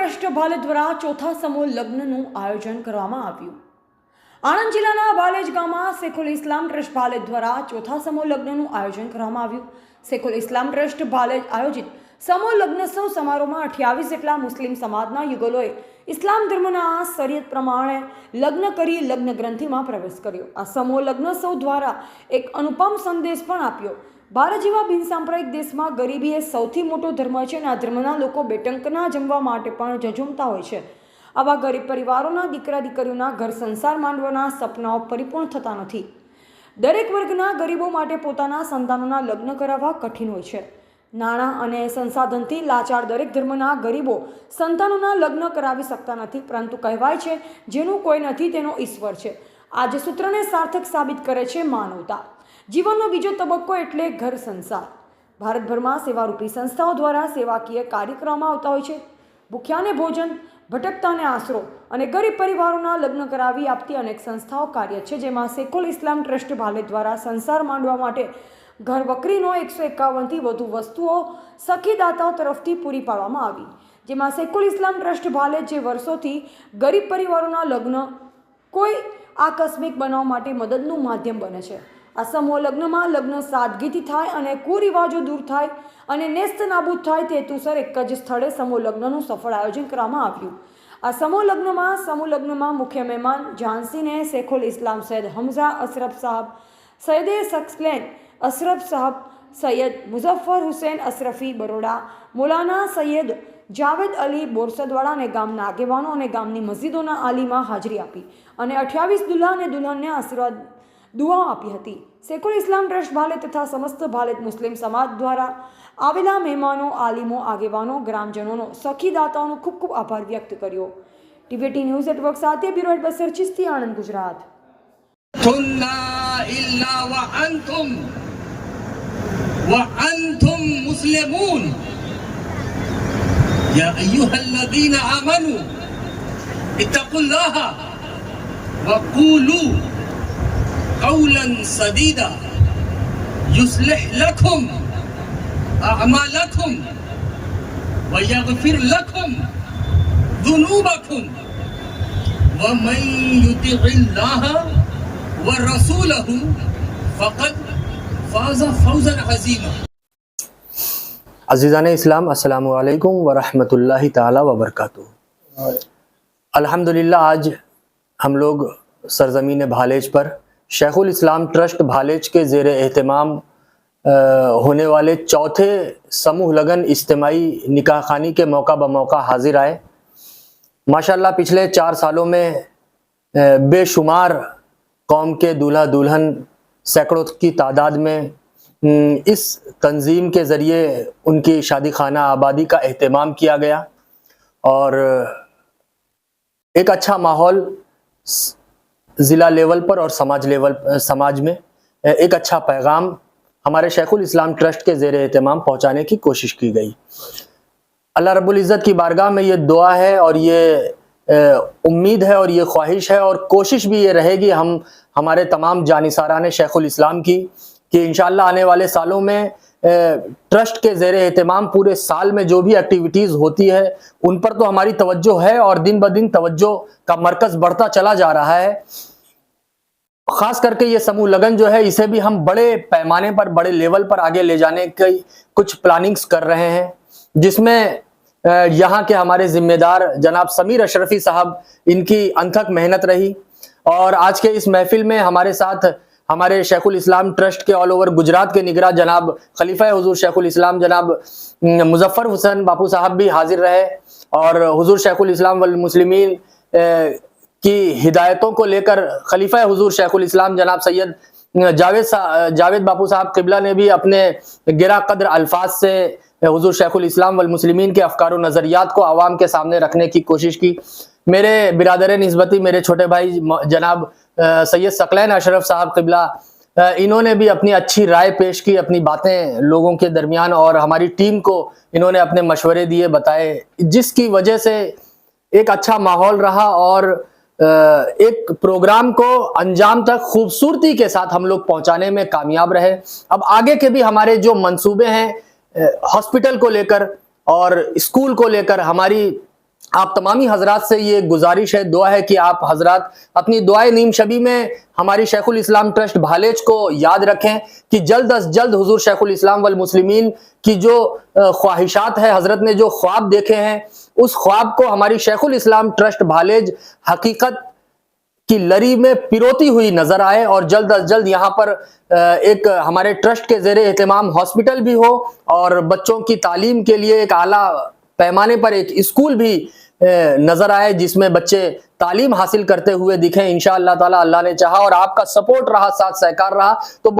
Trust ભાલે દ્વારા ચોથા સમૂહ લગ્નનું આયોજન કરવામાં આવ્યું. આણંદ જિલ્લાના બાલેજ ગામમાં શેખુલ ઇસ્લામ ટ્રસ્ટ ભાલેજ દ્વારા ચોથા સમૂહ લગ્નનું આયોજન કરવામાં આવ્યું. શેખુલ ઇસ્લામ ટ્રસ્ટ ભાલેજ આયોજિત સમૂહ લગ્નોત્સવ સમારોહમાં અઠ્યાવીસ જેટલા મુસ્લિમ સમાજના યુગલોએ ઇસ્લામ ધર્મના શરીયત પ્રમાણે લગ્ન કરી લગ્ન ગ્રંથિમાં પ્રવેશ કર્યો. આ સમૂહ લગ્નોત્સવ દ્વારા એક અનુપમ સંદેશ પણ આપ્યો. ભારત જેવા બિનસાંપ્રદાયિક દેશમાં ગરીબી એ સૌથી મોટો ધર્મ છે અને આ ધર્મના લોકો બેટંકના જમવા માટે પણ ઝઝુમતા હોય છે. આવા ગરીબ પરિવારોના દીકરા દીકરીઓના ઘર સંસાર માંડવાના સપનાઓ પરિપૂર્ણ થતા નથી. દરેક વર્ગના ગરીબો માટે પોતાના સંતાનોના લગ્ન કરાવવા કઠિન હોય છે. નાણાં અને સંસાધનથી લાચાર દરેક ધર્મના ગરીબો સંતાનોના લગ્ન કરાવી શકતા નથી, પરંતુ કહેવાય છે, જેનું કોઈ નથી તેનો ઈશ્વર છે. આજે સૂત્રને સાર્થક સાબિત કરે છે માનવતા. જીવનનો બીજો તબક્કો એટલે ઘર સંસાર. ભારતભરમાં સેવારૂપી સંસ્થાઓ દ્વારા સેવાકીય કાર્ય કરવામાં આવતા હોય છે. ભૂખ્યાને ભોજન, ભટકતાને આશરો અને ગરીબ પરિવારોના લગ્ન કરાવી આપતી અનેક સંસ્થાઓ કાર્ય છે, જેમાં સેકોલ ઇસ્લામ ટ્રસ્ટ ભાલે દ્વારા સંસાર માંડવા માટે ઘર વકરીનો એકસો એકાવનથી વધુ વસ્તુઓ સખીદાતાઓ તરફથી પૂરી પાડવામાં આવી. જેમાં સેકુલ ઇસ્લામ ટ્રસ્ટ ભાલે જે વર્ષોથી ગરીબ પરિવારોના લગ્ન કોઈ આકસ્મિક બનાવ માટે મદદનું માધ્યમ બને છે. આ સમૂહ લગ્નમાં લગ્ન સાદગીથી થાય અને કુરિવાજો દૂર થાય અને નેસ્ત નાબૂદ થાય તે હેતુસર એક જ સ્થળે સમૂહ લગ્નનું સફળ આયોજન કરવામાં આવ્યું. આ સમૂહ લગ્નમાં સમૂહ લગ્નમાં મુખ્ય મહેમાન ઝાંસીને શેખુલ ઇસ્લામ સૈયદ હમઝા અશરફ સાહબ, સૈયદે સક્સલેન અશરફ સાહબ, સૈયદ મુઝફ્ફર હુસૈન અશરફી બરોડા, મૌલાના સૈયદ જાવેદ અલી બોરસદવાળા અને ગામના આગેવાનો અને ગામની મસ્જિદોના આલીમાં હાજરી આપી અને અઠ્યાવીસ દુલ્હા અને દુલ્હનને આશીર્વાદ દુઆ આપી હતી શેખુલ ઇસ્લામ ટ્રસ્ટ ભાલે તથા સમસ્ત ભાલેત મુસ્લિમ સમાજ દ્વારા આવેલા મહેમાનો આલિમો આગેવાનો ગ્રામજનોનો સખીદાતાઓનો ખૂબ ખૂબ આભાર વ્યક્ત કર્યો ટીવીટી ન્યૂઝ નેટવર્ક સાથે બ્યુરો હેડ બસર ચિસ્તી આણંદ ગુજરાત كنا إلا وأنتم وأنتم مسلمون يا أيها الذين آمنوا اتقوا الله وقولوا قولا سدیدا یصلح لکم اعمالکم ویغفر لکم ذنوبکم ومن یطع اللہ ورسولہ فقد فاز فوزا عظیما عزیزان اسلام، السلام علیکم ورحمۃ اللہ تعالی وبرکاتہ۔ الحمدللہ، آج ہم لوگ سرزمین بھالیج پر شیخ الاسلام ٹرسٹ بھالج کے زیر اہتمام ہونے والے چوتھے سموہ لگن اجتماعی نکاح خانی کے موقع بموقع حاضر آئے۔ ماشاءاللہ پچھلے چار سالوں میں بے شمار قوم کے دولہا دلہن سینکڑوں کی تعداد میں اس تنظیم کے ذریعے ان کی شادی خانہ آبادی کا اہتمام کیا گیا۔ اور ایک اچھا ماحول ضلع لیول پر اور سماج لیول سماج میں ایک اچھا پیغام ہمارے شیخ الاسلام ٹرسٹ کے زیر اہتمام پہنچانے کی کوشش کی گئی۔ اللہ رب العزت کی بارگاہ میں یہ دعا ہے اور یہ امید ہے اور یہ خواہش ہے اور کوشش بھی یہ رہے گی ہم، ہمارے تمام جانصاران شیخ الاسلام کی کہ انشاءاللہ آنے والے سالوں میں ٹرسٹ کے زیر اہتمام پورے سال میں جو بھی ایکٹیویٹیز ہوتی ہے، ان پر تو ہماری توجہ ہے اور دن بدن توجہ کا مرکز بڑھتا چلا جا رہا ہے۔ خاص کر کے یہ سمو لگن جو ہے، اسے بھی ہم بڑے پیمانے پر، بڑے لیول پر آگے لے جانے کی کچھ پلاننگز کر رہے ہیں۔ جس میں یہاں کے ہمارے ذمہ دار جناب سمیر اشرفی صاحب، ان کی انتھک محنت رہی۔ اور آج کے اس محفل میں ہمارے ساتھ ہمارے شیخ الاسلام ٹرسٹ کے آل اوور گجرات کے نگراں جناب خلیفہ حضور شیخ الاسلام جناب مظفر حسین باپو صاحب بھی حاضر رہے اور حضور شیخ الاسلام والمسلمین کی ہدایتوں کو لے کر خلیفہ حضور شیخ الاسلام جناب سید جاوید جاوید باپو صاحب قبلہ نے بھی اپنے گرا قدر الفاظ سے حضور شیخ الاسلام والمسلمین کے افکار و نظریات کو عوام کے سامنے رکھنے کی کوشش کی۔ میرے برادر نسبتی، میرے چھوٹے بھائی جناب سید ثقلین اشرف صاحب قبلہ انہوں نے بھی اپنی اچھی رائے پیش کی، اپنی باتیں لوگوں کے درمیان اور ہماری ٹیم کو انہوں نے اپنے مشورے دیے، بتائے، جس کی وجہ سے ایک اچھا ماحول رہا اور ایک پروگرام کو انجام تک خوبصورتی کے ساتھ ہم لوگ پہنچانے میں کامیاب رہے۔ اب آگے کے بھی ہمارے جو منصوبے ہیں ہاسپٹل کو لے کر اور اسکول کو لے کر ہماری آپ تمامی حضرات سے یہ گزارش ہے، دعا ہے کہ آپ حضرات اپنی دعائیں نیم شبی میں ہماری شیخ الاسلام ٹرسٹ بھالیج کو یاد رکھیں کہ جلد از جلد حضور شیخ الاسلام والمسلمین کی جو خواہشات ہے حضرت نے جو خواب دیکھے ہیں، اس خواب کو ہماری شیخ الاسلام ٹرسٹ بھالیج حقیقت کی لری میں پیروتی ہوئی نظر آئے اور جلد از جلد یہاں پر ایک ہمارے ٹرسٹ کے زیر اہتمام ہاسپٹل بھی ہو اور بچوں کی تعلیم کے لیے ایک اعلیٰ پیمانے پر ایک اسکول بھی نظر آئے، جس میں بچے تعلیم حاصل کرتے ہوئے دکھیں۔ انشاءاللہ تعالی اللہ نے چاہا اور آپ کا سپورٹ رہا، ساتھ سہکار رہا۔ تو